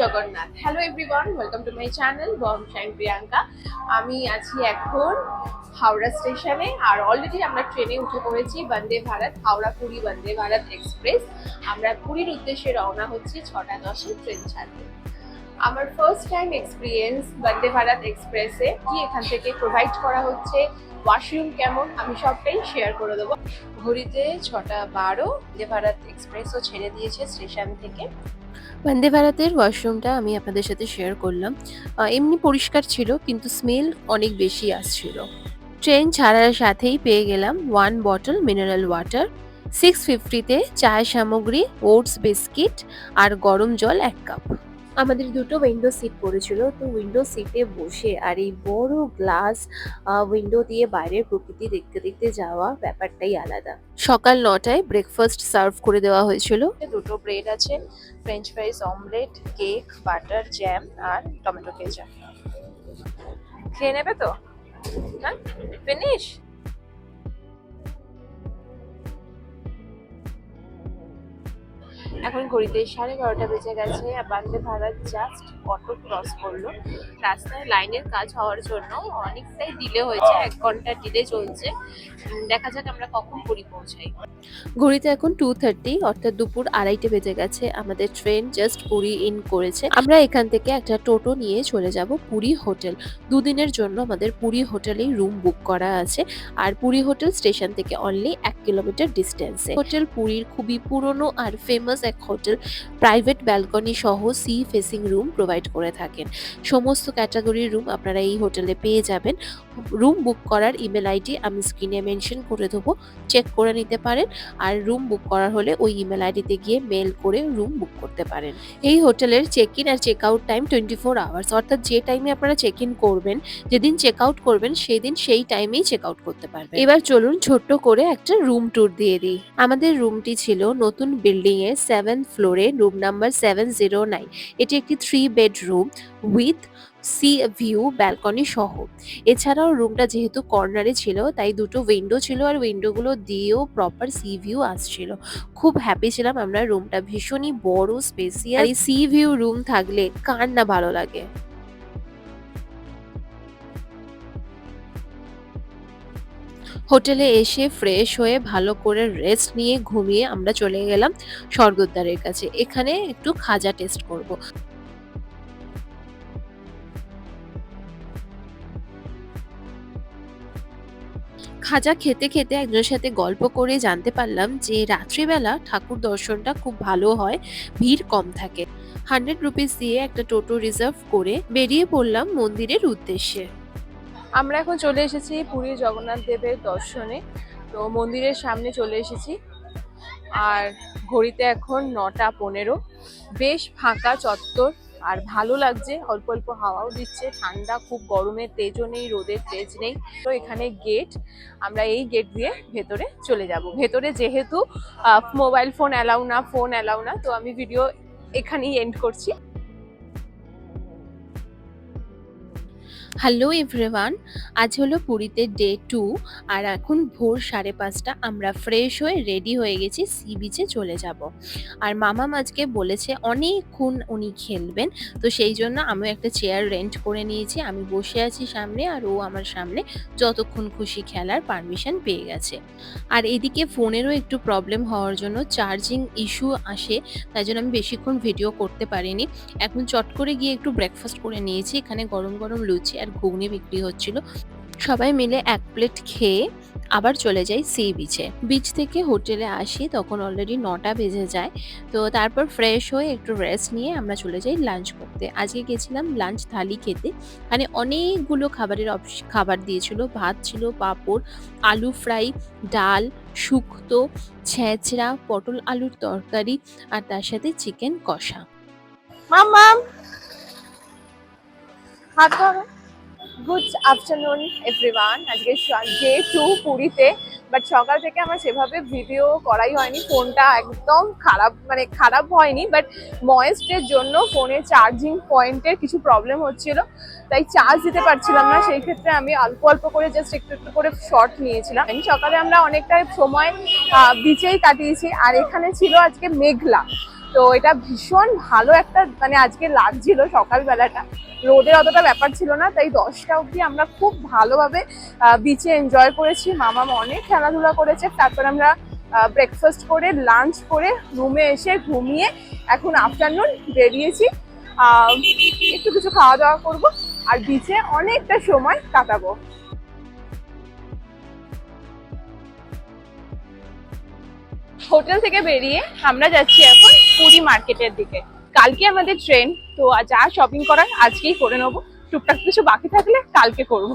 Jagannath. Hello everyone welcome to my channel bomb শাইন প্রিয়াঙ্কা আমি আছি এখন হাওড়া স্টেশনে, আর অলরেডি আমরা ট্রেনে উঠে পড়েছি বন্দে ভারত, হাওড়া পুরী বন্দে ভারত এক্সপ্রেস আমরা পুরীর উদ্দেশ্যে রওনা হচ্ছি ছটা দশে ট্রেন ছাড়বে আমার first time experience Vande Bharat এক্সপ্রেসে কি এখান থেকে প্রোভাইড করা হচ্ছে ওয়াশরুম কেমন আমি সবটাই শেয়ার করে দেবো। ঘড়িতে ছটা বারো বন্দে ভারত এক্সপ্রেসও ছেড়ে দিয়েছে স্টেশন থেকে। বন্দে ভারতের ওয়াশরুমটা আমি আপনাদের সাথে শেয়ার করলাম। এমনি পরিষ্কার ছিল কিন্তু স্মেল অনেক বেশি আসছিল। ট্রেন ছাড়ার সাথেই পেয়ে গেলাম one bottle mineral water six ফিফটিতে চায় সামগ্রী ওটস বিস্কিট আর গরম জল এক কাপ আমাদের দুটো উইন্ডো সিট পড়েছিল। তো উইন্ডো সিটে বসে আর এই বড় গ্লাস উইন্ডো দিয়ে বাইরের প্রকৃতি দেখতে দেখতে যাওয়া ব্যাপারটাই আলাদা। সকাল নটায় ব্রেকফাস্ট সার্ভ করে দেওয়া হয়েছিল। দুটো ব্রেড আছে french fries omelette cake butter jam আর টমেটো কেচাপ খেয়ে নেবে তো? হ্যাঁ? ফিনিশ এখন ঘড়িতে সাড়ে বারোটা বেজে গেছে আর Vande Bharat just auto cross করল। রাস্তায় লাইনের কাজ হওয়ার জন্য অনেকটাই ডিলে হয়েছে, এক ঘণ্টা ডিলে চলছে। দেখা যাক আমরা কখন পুরী পৌঁছাই। ঘড়িতে এখন টু থার্টি অর্থাৎ দুপুর আড়াইটে বেজে গেছে। আমাদের ট্রেন জাস্ট পুরী ইন করেছে। আমরা এখান থেকে একটা টোটো নিয়ে চলে যাব পুরী হোটেল। দুদিনের জন্য আমাদের পুরী হোটেলেই রুম বুক করা আছে। আর পুরী হোটেল স্টেশন থেকে অনলি এক কিলোমিটার ডিস্টেন্সে হোটেল পুরীর খুবই পুরনো আর ফেমাস এক হোটেল। প্রাইভেট ব্যালকনি সহ সি ফেসিং রুম প্রোভাইড করে থাকেন। সমস্ত ক্যাটাগরির রুম আপনারা এই হোটেলে পেয়ে যাবেন। রুম বুক করার ইমেল আইডি আমি স্ক্রিনে মেনশন করে দেবো চেক করে নিতে পারেন। আর রুম বুক করার হলে ওই ইমেল আইডিতে গিয়ে মেল করে রুম বুক করতে পারেন। এই হোটেলের check in R check out time twenty four hours অর্থাৎ যে টাইমে আপনারা চেক ইন করবেন, যেদিন চেক আউট করবেন সেই দিন সেই টাইমেই চেক আউট করতে পারবেন। এবার চলুন ছোট্ট করে একটা রুম ট্যুর দিয়ে দিই। আমাদের রুমটি ছিল নতুন বিল্ডিং এর সেভেন ফ্লোরে room number seven zero nine এটি একটি three bedroom with sea view balcony সহ। এছাড়াও রুমটা যেহেতু কর্নারে ছিল, তাই দুটো উইন্ডো ছিল আর উইন্ডোগুলো দিয়েও প্রপার সি ভিউ আসছিল। খুব হ্যাপি ছিলাম আমরা রুমটা ভীষণই বড় স্পেসিয়াল এই সি ভিউ রুম থাকলে কার না ভালো লাগে? হোটেলে এসে ফ্রেশ হয়ে ভালো করে রেস্ট নিয়ে ঘুমিয়ে আমরা চলে গেলাম স্বর্গদ্বারের কাছে। এখানে একটু খাজা টেস্ট করব। খাজা খেতে খেতে একজনের সাথে গল্প করে জানতে পারলাম যে রাত্রিবেলা ঠাকুর দর্শনটা খুব ভালো হয়, ভিড় কম থাকে। হান্ড্রেড রুপিস দিয়ে একটা টোটো রিজার্ভ করে বেরিয়ে পড়লাম মন্দিরের উদ্দেশ্যে। আমরা এখন চলে এসেছি পুরী জগন্নাথ দেবের দর্শনে। তো মন্দিরের সামনে চলে এসেছি। আর ঘড়িতে এখন নটা পনেরো। বেশ ফাঁকা চত্বর। আর ভালো লাগছে, অল্প অল্প হাওয়াও দিচ্ছে, ঠান্ডা, খুব গরমের তেজও নেই রোদের তেজ নেই। তো এখানে গেট আমরা এই গেট দিয়ে ভেতরে চলে যাব। ভেতরে যেহেতু মোবাইল ফোন অ্যালাউ না ফোন অ্যালাউ না, তো আমি ভিডিও এখানেই এন্ড করছি। হ্যালো এভরিওয়ান আজ হলো পুরীতে ডে টু আর এখন ভোর সাড়ে পাঁচটা। আমরা ফ্রেশ হয়ে রেডি হয়ে গেছি সি বিচে চলে যাব। আর মামাম আজকে বলেছে অনেকক্ষণ উনি খেলবেন, তো সেই জন্য আমি একটা চেয়ার রেন্ট করে নিয়েছি। আমি বসে আছি সামনে, আর ও আমার সামনে যতক্ষণ খুশি খেলার পারমিশন পেয়ে গেছে। আর এদিকে ফোনেরও একটু প্রবলেম হওয়ার জন্য চার্জিং ইস্যু আসে, তাই জন্য আমি বেশিক্ষণ ভিডিও করতে পারিনি। এখন চট করে গিয়ে একটু ব্রেকফাস্ট করে নিয়েছি, এখানে গরম গরম লুচি আর ঘুগনি বিক্রি হচ্ছিল। সবাই মিলে এক প্লেট খেয়ে আবার চলে যাই সি বিচে বিচ থেকে হোটেলে আসি, তখন অলরেডি নটা বেজে যায়। তো তারপর ফ্রেশ হয়ে একটু রেস্ট নিয়ে আমরা চলে যাই লাঞ্চ করতে। আজকে গেছিলাম লাঞ্চ থালি খেতে। মানে অনেকগুলো খাবারের খাবার দিয়েছিল। ভাত ছিল, পাঁপড়, আলু ফ্রাই ডাল, শুক্তো, ছেঁচড়া, পটল আলুর তরকারি আর তার সাথে চিকেন কষা। হাত ধরো গুড আফটারনুন এভরিওয়ান আজকে ডে টু পুরীতে বাট সকাল থেকে আমার সেভাবে ভিডিও করাই হয়নি। ফোনটা একদম খারাপ মানে খারাপ হয়নি বাট ময়েস্টের জন্য ফোনে চার্জিং পয়েন্টের কিছু প্রবলেম হচ্ছিল, তাই চার্জ দিতে পারছিলাম না। সেই ক্ষেত্রে আমি অল্প অল্প করে জাস্ট একটু একটু করে শর্ট নিয়েছিলাম। সকালে আমরা অনেকটা সময় বিচেই কাটিয়েছি। আর এখানে ছিল আজকে মেঘলা। তো এটা ভীষণ ভালো একটা মানে আজকে লাগছিল সকালবেলাটা। রোদের অতটা ব্যাপার ছিল না, তাই দশটা অবধি আমরা খুব ভালোভাবে বিচে এনজয় করেছি। মামা অনেক খেলাধুলা করেছে। তারপর আমরা ব্রেকফাস্ট করে লাঞ্চ করে, রুমে এসে ঘুমিয়ে এখন আফটারনুন বেরিয়েছি। একটু কিছু খাওয়া দাওয়া করব আর বিচে অনেকটা সময় কাটাবো। হোটেল থেকে বেরিয়ে আমরা যাচ্ছি এখন পুরী মার্কেটের দিকে। কালকে আমাদের ট্রেন তো যা শপিং করার আজকেই করে নেব। টুকটাক কিছু বাকি থাকলে কালকে করব।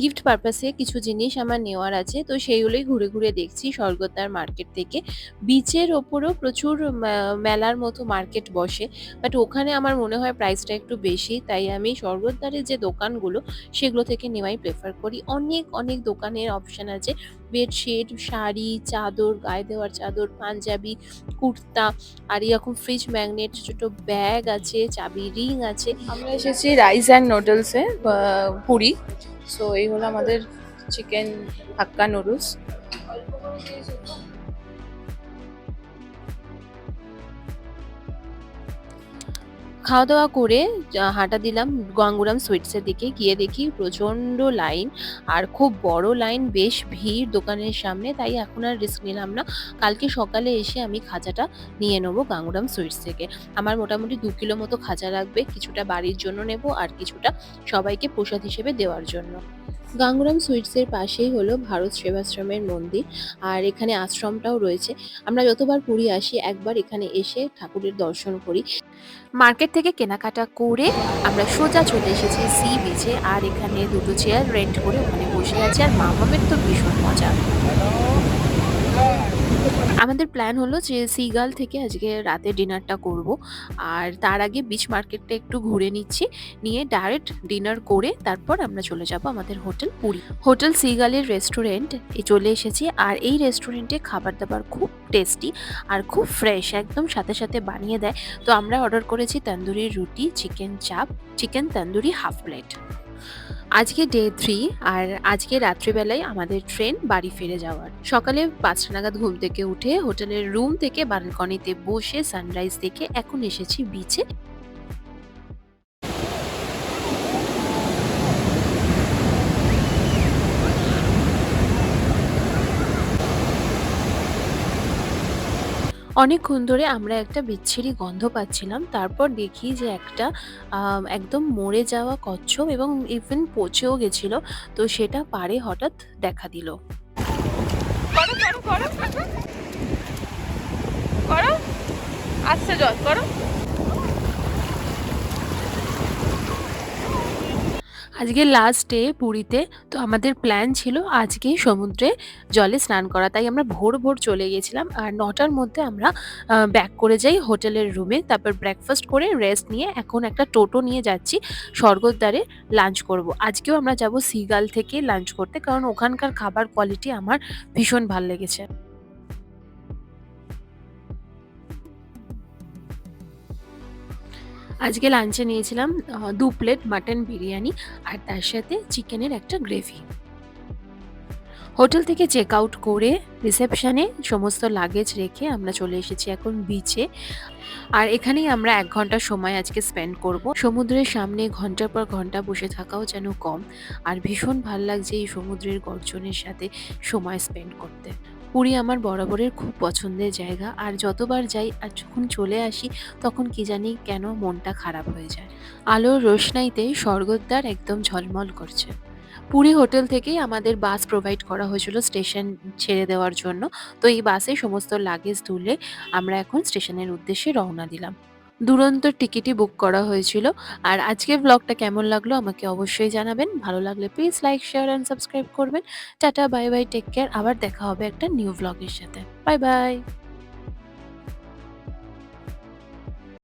গিফট পারপাসে কিছু জিনিস আমার নেওয়ার আছে। তো সেইগুলোই ঘুরে ঘুরে দেখছি স্বর্গদ্বার মার্কেট থেকে। বিচের ওপরও প্রচুর মেলার মতো মার্কেট বসে। বাট ওখানে আমার মনে হয় প্রাইসটা একটু বেশি। তাই আমি স্বর্গদ্বারের যে দোকানগুলো, সেগুলো থেকে নেওয়াই প্রেফার করি। অনেক অনেক দোকানের অপশন আছে। বেডশিট শাড়ি, চাদর, গায়ে দেওয়ার চাদর, পাঞ্জাবি, কুর্তা, আর এরকম ফ্রিজ ম্যাগনেট ছোট ব্যাগ আছে, চাবি রিং আছে। আমরা এসেছি রাইস অ্যান্ড নুডলসে পুরী। সো এই হলো আমাদের চিকেন হাক্কা নুডলস খাওয়া দাওয়া করে হাঁটা দিলাম গঙ্গুরাম সুইটসের দিকে। গিয়ে দেখি প্রচণ্ড লাইন আর খুব বড় লাইন বেশ ভিড় দোকানের সামনে, তাই এখন আর রিস্ক নিলাম না। কালকে সকালে এসে আমি খাজাটা নিয়ে নেব গাঙ্গুরাম সুইটস থেকে। আমার মোটামুটি দু কিলো মতো খাজা লাগবে কিছুটা বাড়ির জন্য নেব আর কিছুটা সবাইকে প্রসাদ হিসেবে দেওয়ার জন্য। গাঙ্গুরাম সুইটসের পাশেই হলো ভারত সেবাশ্রমের মন্দির, আর এখানে আশ্রমটাও রয়েছে। আমরা যতবার পুরী আসি, একবার এখানে এসে ঠাকুরের দর্শন করি। মার্কেট থেকে কেনাকাটা করে আমরা সোজা চলে এসেছি সি বিচে, আর এখানে দুটো চেয়ার রেন্ট করে ওখানে বসে আছি, আর মামামের তো ভীষণ মজা। আমাদের প্ল্যান হলো যে সিগাল থেকে আজকে রাতে ডিনারটা করব। আর তার আগে বিচ মার্কেটটা একটু ঘুরে নিচ্ছি। নিয়ে ডাইরেক্ট ডিনার করে তারপর আমরা চলে যাব আমাদের হোটেল পুরী। হোটেল সিগালের রেস্টুরেন্ট চলে এসেছি। আর এই রেস্টুরেন্টে খাবার দাবার খুব টেস্টি আর খুব ফ্রেশ একদম সাথে সাথে বানিয়ে দেয়। তো আমরা অর্ডার করেছি tandoori roti chicken chaap chicken tandoori half plate আজকে ডে থ্রি আর আজকে রাত্রিবেলায় আমাদের ট্রেন বাড়ি ফিরে যাওয়ার। সকালে পাঁচটা নাগাদ ঘুম থেকে উঠে হোটেলের রুম থেকে বালকনিতে বসে সানরাইজ দেখে এখন এসেছি বিচে অনেকক্ষণ ধরে আমরা একটা বিচ্ছিরি গন্ধ পাচ্ছিলাম, তারপর দেখি যে একটা একদম মরে যাওয়া কচ্ছপ এবং ইভেন পচেও গেছিল, তো সেটা পারে হঠাৎ দেখা দিল। করো আসছে জল, করো। আজকে লাস্ট ডে পুরীতে, তো আমাদের প্ল্যান ছিল আজকে সমুদ্রে জলে স্নান করা। তাই আমরা ভোর ভোর চলে গেছিলাম আর নটার মধ্যে আমরা ব্যাক করে যাই হোটেলের রুমে তারপর ব্রেকফাস্ট করে রেস্ট নিয়ে এখন একটা টোটো নিয়ে যাচ্ছি, স্বর্গদ্বারে লাঞ্চ করব। আজকেও আমরা যাব সিগাল থেকে লাঞ্চ করতে, কারণ ওখানকার খাবার কোয়ালিটি আমার ভীষণ ভালো লেগেছে। আজকে লাঞ্চে নিয়েছিলাম দু প্লেট মাটন বিরিয়ানি আর তার সাথে চিকেনের একটা গ্রেভি হোটেল থেকে চেক আউট করে রিসেপশনে সমস্ত লাগেজ রেখে আমরা চলে এসেছি এখন বিচে আর এখানেই আমরা এক ঘণ্টা সময় আজকে স্পেন্ড করব। সমুদ্রের সামনে ঘণ্টার পর ঘণ্টা বসে থাকাও যেন কম। আর ভীষণ ভালো লাগছে এই সমুদ্রের গর্জনের সাথে সময় স্পেন্ড করতে। পুরী আমার বরাবরের খুব পছন্দের জায়গা। আর যতবার যাই আর যখন চলে আসি, তখন কি জানি কেন মনটা খারাপ হয়ে যায়। আলোর রোশনাইতে স্বর্গদ্বার একদম ঝলমল করছে। পুরী হোটেল থেকেই আমাদের বাস প্রোভাইড করা হয়েছিল স্টেশন ছেড়ে দেওয়ার জন্য। তো এই বাসে সমস্ত লাগেজ তুলে আমরা এখন স্টেশনের উদ্দেশ্যে রওনা দিলাম। দুরন্ত টিকিটই বুক করা হয়েছিল। আর আজকের ব্লগটা কেমন লাগল আমাকে অবশ্যই জানাবেন। ভালো লাগলে please like share and subscribe করবেন। Tata bye bye take care আবার দেখা হবে একটা নিউ ব্লগের সাথে। Bye bye